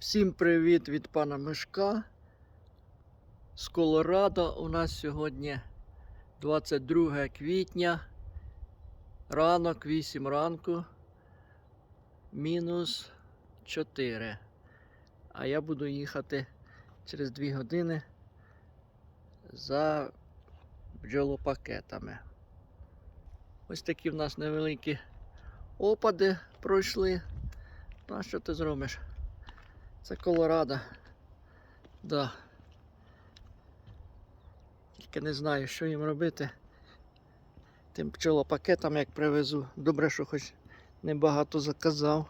Всім привіт від пана Мишка. З Колорадо у нас сьогодні 22 квітня. Ранок, 8 ранку. Мінус 4. А я буду їхати через 2 години за бджолопакетами. Ось такі в нас невеликі опади пройшли. Ну, а що ти зробиш? Це Колорадо. Да. Тільки не знаю, що їм робити. Тим пчолопакетам як привезу. Добре, що хоч небагато заказав.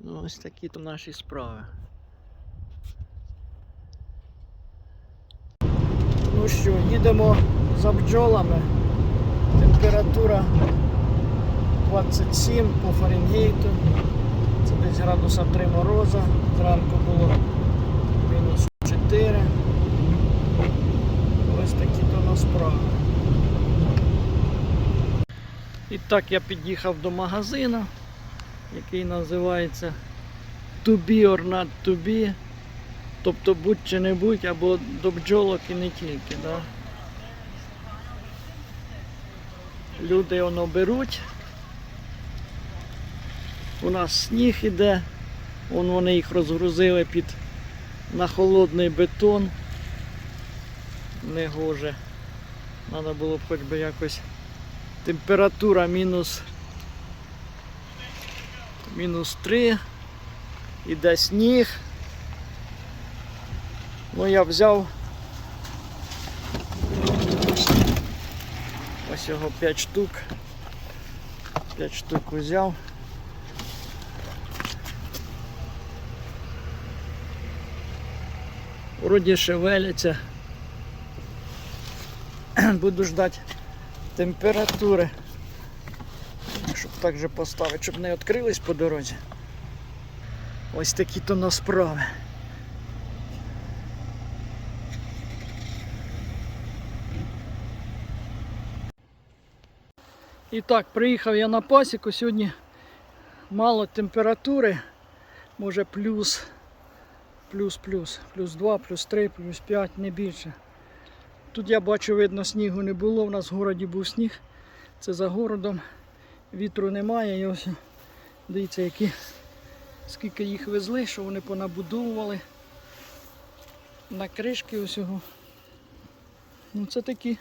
Ну, ось такі то наші справи. Ну що, їдемо за бджолами. Температура 27 по Фаренгейту. Десь градуса 3 мороза. Зранку було мінус 4. Ось такі то на справи. І так я під'їхав до магазину, який називається To be or not to be. Тобто будь чи не будь, або до бджолок і не тільки. Да? Люди воно беруть. У нас сніг іде, Вон вони їх розгрузили під на холодний бетон. Негоже. Треба було б хоч би якось температура мінус мінус 3. Іде сніг. Ну я взяв ось його 5 штук. 5 штук взяв. Вроді шевеляться. Буду ждати температури. Щоб так же поставити, щоб не відкрились по дорозі. Ось такі то на справи. І так, приїхав я на пасіку, сьогодні мало температури, може плюс плюс-плюс, плюс 2, плюс 3, плюс 5, не більше. Тут я бачу, видно, снігу не було, у нас в городі був сніг. Це за городом. Вітру немає. І ось дивіться, які, скільки їх везли, що вони понабудовували. На кришки ось. Ну це такі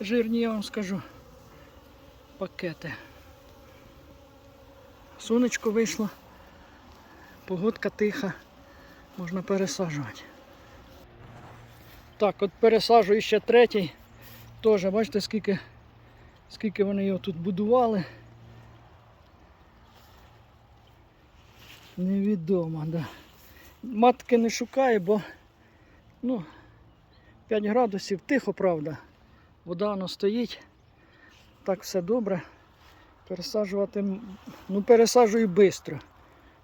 жирні, я вам скажу, пакети. Сонечко вийшло, погодка тиха можна пересаджувати. Так, от пересаджую ще третій. Теж, бачите, скільки, скільки вони його тут будували. Невідомо, да. Матки не шукаю, бо ну, 5 градусів, тихо, правда. Вода воно стоїть. Так все добре. Пересаджувати, ну пересаджую швидко,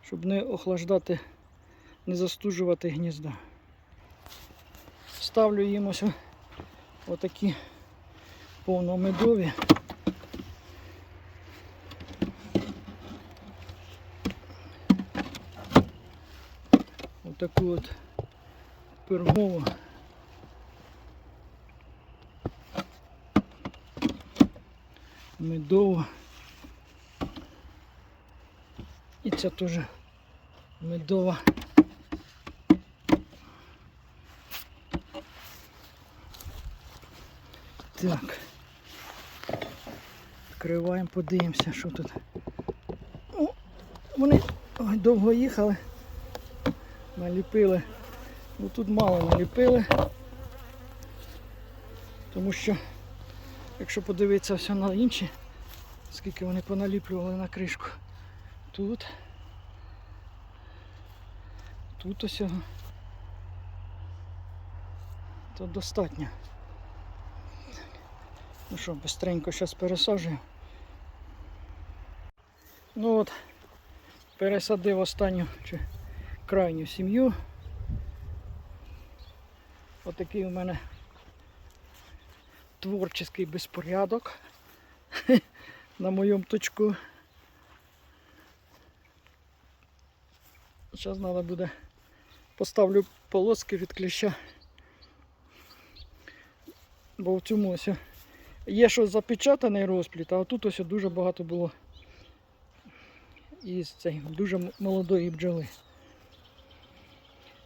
щоб не охлаждати не застужувати гнізда. Ставлю їм ось отакі повномедові. Отаку от пергову. Медову. І ця теж медова. Так. Відкриваємо, подивимося, що тут. О, вони ой, довго їхали, наліпили. Ну тут мало наліпили. Тому що, якщо подивитися все на інші, скільки вони поналіплювали на кришку. Тут. Тут ось. його. То достатньо. Ну що, быстренько зараз пересаджую. Ну от, пересадив останню чи крайню сім'ю. Отакий у мене творчий безпорядок на моєму точку. Зараз треба буде поставлю полоски від кліща. Бо в цьому ось є щось запечатаний розпліт, а тут ось дуже багато було із цей, дуже молодої бджоли.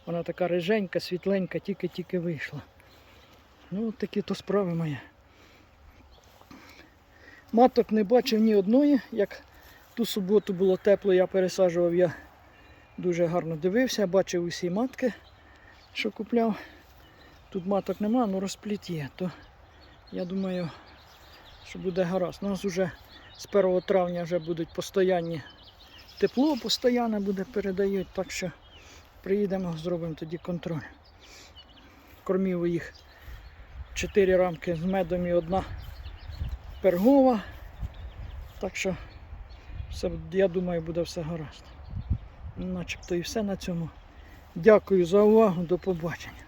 Вона така риженька, світленька, тільки-тільки вийшла. Ну, такі то справи мої. Маток не бачив ні одної, як ту суботу було тепло, я пересаджував, я дуже гарно дивився, бачив усі матки, що купляв. Тут маток нема, але розпліт є, то я думаю, що буде гаразд. У нас вже з 1 травня вже будуть постоянні тепло, постійно буде передають, так що приїдемо, зробимо тоді контроль. Кормів їх 4 рамки з медом і одна пергова. Так що все, я думаю, буде все гаразд. Начебто і все на цьому. Дякую за увагу, до побачення.